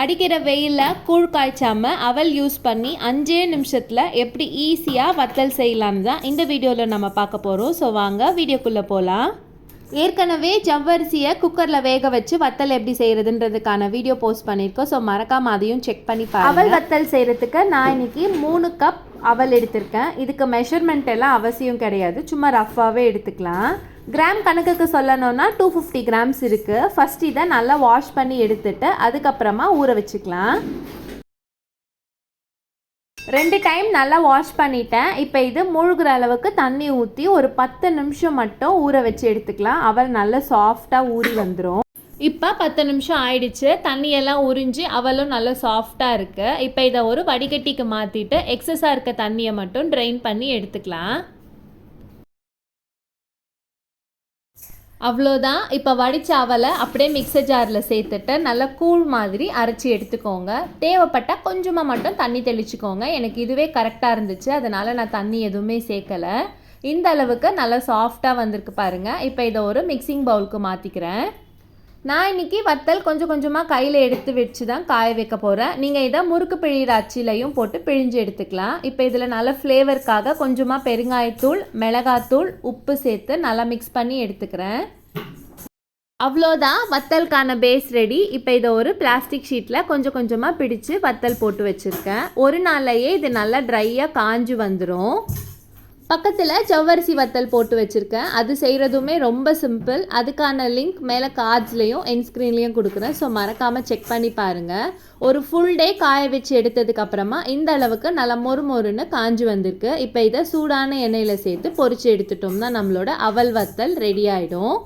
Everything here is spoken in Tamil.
அடிக்கிற வெயிலில் கூழ் காய்ச்சாமல் அவல் யூஸ் பண்ணி அஞ்சே நிமிஷத்தில் எப்படி ஈஸியாக வத்தல் செய்யலான்னு தான் இந்த வீடியோவில் நம்ம பார்க்க போகிறோம் ஸோ வாங்க வீடியோக்குள்ளே போகலாம் ஏற்கனவே ஜவ்வரிசியை குக்கரில் வேக வச்சு வத்தல் எப்படி செய்கிறதுன்றதுக்கான வீடியோ போஸ்ட் பண்ணியிருக்கோம். ஸோ மறக்காமல் அதையும் செக் பண்ணி அவல் வத்தல் செய்கிறதுக்கு நான் இன்னைக்கு மூணு கப் அவல் எடுத்திருக்கேன். இதுக்கு மெஷர்மெண்ட் எல்லாம் அவசியம் கிடையாது. சும்மா ரஃப்பாகவே எடுத்துக்கலாம். கிராம் கணக்குக்கு சொல்லணும்னா டூ ஃபிஃப்டி கிராம்ஸ் இருக்குது ஃபஸ்ட் இதை நல்லா வாஷ் பண்ணி எடுத்துட்டு அதுக்கப்புறமா ஊற வச்சுக்கலாம். ரெண்டு டைம் நல்லா வாஷ் பண்ணிட்டேன். இப்போ இது மூழ்கிற அளவுக்கு தண்ணி ஊற்றி ஒரு பத்து நிமிஷம் மட்டும் ஊற வச்சு எடுத்துக்கலாம். அவள் நல்லா சாஃப்டாக ஊறி வந்துடும் இப்போ பத்து நிமிஷம் ஆயிடுச்சு. தண்ணியெல்லாம் உறிஞ்சி அவளும் நல்லா சாஃப்டாக இருக்குது இப்போ இதை ஒரு வடிகட்டிக்கு மாற்றிட்டு எக்ஸஸாக இருக்க தண்ணியை மட்டும் ட்ரைன் பண்ணி எடுத்துக்கலாம். அவ்வளோதான். இப்போ வடித்த அவலை அப்படியே மிக்சர் ஜாரில் சேர்த்துட்டு நல்லா கூழ் மாதிரி அரைச்சி எடுத்துக்கோங்க. தேவைப்பட்டால் கொஞ்சமாக மட்டும் தண்ணி தெளிச்சுக்கோங்க. எனக்கு இதுவே கரெக்டாக இருந்துச்சு. அதனால் நான் தண்ணி எதுவுமே சேர்க்கலை. இந்த அளவுக்கு நல்லா சாஃப்டாக வந்திருக்கு பாருங்கள் இப்போ இதை ஒரு மிக்சிங் பவுலுக்கு மாற்றிக்கிறேன் நான் இன்னைக்கு வத்தல் கொஞ்சம் கொஞ்சமாக கையில் எடுத்து வச்சு தான் காய வைக்க போகிறேன் நீங்கள் இதை முறுக்கு பிழிகிற அச்சிலையும் போட்டு பிழிஞ்சு எடுத்துக்கலாம். இப்போ இதில் நல்ல ஃப்ளேவருக்காக கொஞ்சமாக பெருங்காயத்தூள் மிளகாத்தூள் உப்பு சேர்த்து நல்லா மிக்ஸ் பண்ணி எடுத்துக்கிறேன். அவ்வளோதான் வத்தலுக்கான பேஸ் ரெடி இப்போ இதை ஒரு பிளாஸ்டிக் ஷீட்டில் கொஞ்சம் கொஞ்சமாக பிடிச்சு வத்தல் போட்டு வச்சுருக்கேன். ஒரு நாள்லையே இது நல்லா ட்ரையாக காஞ்சு வந்துடும் பக்கத்தில் ஜவ்வரிசி வத்தல் போட்டு வச்சுருக்கேன். அது செய்கிறதுமே ரொம்ப சிம்பிள் அதுக்கான லிங்க் மேலே கார்ட்ஸ்லேயும் என் ஸ்க்ரீன்லேயும் கொடுக்குறேன். ஸோ மறக்காமல் செக் பண்ணி பாருங்கள் ஒரு ஃபுல் டே காய வச்சு எடுத்ததுக்கப்புறமா இந்த அளவுக்கு நல்லா மொறு மொறுன்னு காஞ்சு வந்திருக்கு. இப்போ இதை சூடான எண்ணெயில் சேர்த்து பொறிச்சு எடுத்துட்டோம்னா நம்மளோட அவல் வத்தல் ரெடி ஆகிடும்